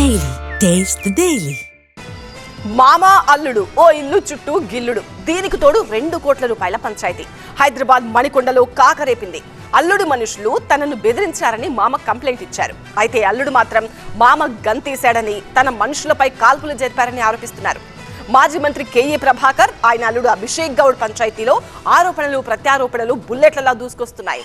Daily taste daily మామ అల్లుడు ఓ ఇల్లు చుట్టూ గిల్లుడు. దీనికి తోడు రెండు కోట్ల రూపాయల పంచాయతీ. హైదరాబాద్ మణికొండలో కాకరేపింది. అల్లుడు మనుషులు తనను బెదిరించారని మామ కంప్లైంట్ ఇచ్చారు. అయితే అల్లుడు మాత్రం మామ గంతేశాడని తన మనుషులపై కాల్పులు జరిపారని ఆరోపిస్తున్నారు. మాజీ మంత్రి కేఏ ప్రభాకర్ ఆయన అల్లుడు అభిషేక్ గౌడ్ పంచాయతీలో ఆరోపణలు ప్రత్యారోపణలు బుల్లెట్లలా దూసుకొస్తున్నాయి.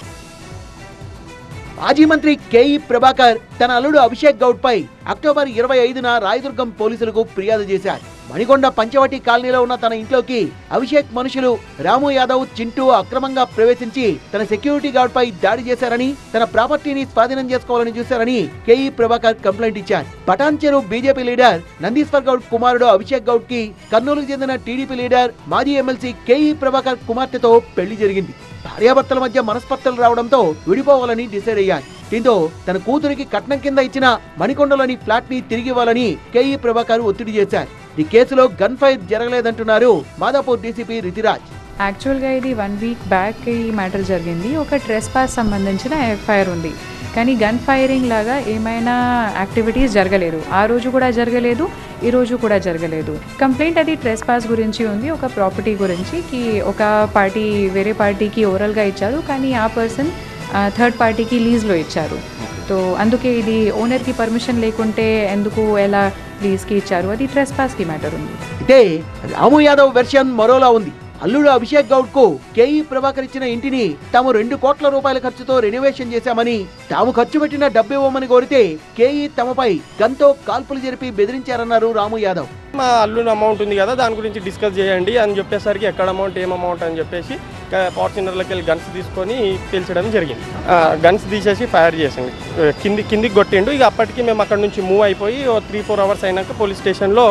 మాజీ మంత్రి కేఈ ప్రభాకర్ తన అల్లుడు అభిషేక్ గౌడ్ పై అక్టోబర్ ఇరవై ఐదున రాయదుర్గం పోలీసులకు ఫిర్యాదు చేశారు. మణికొండ పంచవటి కాలనీలో ఉన్న తన ఇంట్లోకి అభిషేక్ మనుషులు రాము యాదవ్ చింటూ అక్రమంగా ప్రవేశించి తన సెక్యూరిటీ గార్డ్ పై దాడి చేశారని తన ప్రాపర్టీని స్వాధీనం చేసుకోవాలని చూశారని కేఈ ప్రభాకర్ కంప్లైంట్ ఇచ్చారు. పటాన్ చెరు బీజేపీ లీడర్ నందీశ్వర్ గౌడ్ కుమారుడు అభిషేక్ గౌడ్కి కర్నూలుకు చెందిన టీడీపీ లీడర్ మాజీ ఎమ్మెల్సీ కేఈ ప్రభాకర్ కుమార్తెతో పెళ్ళి జరిగింది. భార్యాభర్తల మధ్య మనస్పర్ధలు రావడంతో విడిపోవాలని డిసైడ్ అయ్యారు. దీంతో తన కూతురికి కట్నం కింద ఇచ్చిన మణికొండలోని ఫ్లాట్ని తిరిగి ఇవ్వాలని కేఈ ప్రభాకర్ ఒత్తిడి చేశారు. ఈ కేసులో గన్ ఫైర్ జరగలేదంటున్నారు మాదాపూర్ డీసీపీ రితిరాజ్. యాక్చువల్గా ఇది వన్ వీక్ బ్యాక్ ఈ మ్యాటర్ జరిగింది. ఒక ట్రెస్ పాస్ సంబంధించిన ఎఫ్ఐఆర్ ఉంది. కానీ గన్ ఫైరింగ్ లాగా ఏమైనా యాక్టివిటీస్ జరగలేదు. ఆ రోజు కూడా జరగలేదు ఈ రోజు కూడా జరగలేదు. కంప్లైంట్ అది ట్రెస్ పాస్ గురించి ఉంది ఒక ప్రాపర్టీ గురించి. కి ఒక పార్టీ వేరే పార్టీకి ఓరల్గా ఇచ్చారు కానీ ఆ పర్సన్ థర్డ్ పార్టీకి లీజ్లో ఇచ్చారు. సో అందుకే ఇది ఓనర్కి పర్మిషన్ లేకుంటే ఎందుకు ఎలా లీజ్కి ఇచ్చారు? అది ట్రెస్ పాస్కి మ్యాటర్ ఉంది. అయితే రాము యాదవ్ వెర్షన్ మరోలా ఉంది. అల్లుడు అభిషేక్ గౌడ్కు కేఈ ప్రభాకర్ ఇచ్చిన ఇంటిని తాము రెండు కోట్ల రూపాయల ఖర్చుతో రెనోవేషన్ చేశామని తాము ఖర్చు పెట్టిన డబ్బు ఇవ్వమని కోరితే కేఈ తమపై గంతో కాల్పులు జరిపి బెదిరించారన్నారు రాము యాదవ్. మా అల్లుని అమౌంట్ ఉంది కదా దాని గురించి డిస్కస్ చేయండి అని చెప్పేసరికి ఎక్కడ అమౌంట్ ఏం అమౌంట్ అని చెప్పేసి ఫార్చునర్లోకి వెళ్ళి గన్స్ తీసుకొని పేల్చడం జరిగింది. గన్స్ తీసేసి ఫైర్ చేసింది. కింది కిందికి కొట్టిండు. ఇక అప్పటికి మేము అక్కడ నుంచి మూవ్ అయిపోయి ఓ త్రీ ఫోర్ అవర్స్ అయినాక పోలీస్ స్టేషన్లో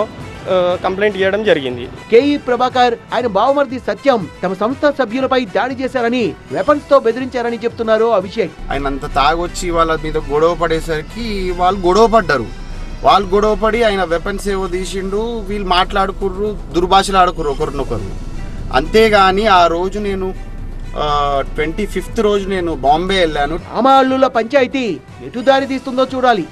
కంప్లైంట్ చేయడం జరిగింది. కేఈ ప్రభాకర్ ఆయన బావమర్ది సత్యం తమ సంస్థ సభ్యులపై దాడి చేశారని వెపన్స్తో బెదిరించారని చెప్తున్నారు అభిషేక్. ఆయన అంత తాగొచ్చి వాళ్ళ మీద గొడవ పడేసరికి వాళ్ళు గొడవ పడ్డారు. వాళ్ళు గొడవ పడి ఆయన వెపన్స్ ఏవో తీసిండు వీళ్ళు మాట్లాడుకుర్రు దుర్భాషలు ఆడుకుర్రు ఒకరినొకరు. అంతేగాని ఆ రోజు నేను ట్వంటీ ఫిఫ్త్ రోజు నేను బాంబే వెళ్ళాను. రామ అల్లుల పంచాయతీ ఎటు దారి తీస్తుందో చూడాలి.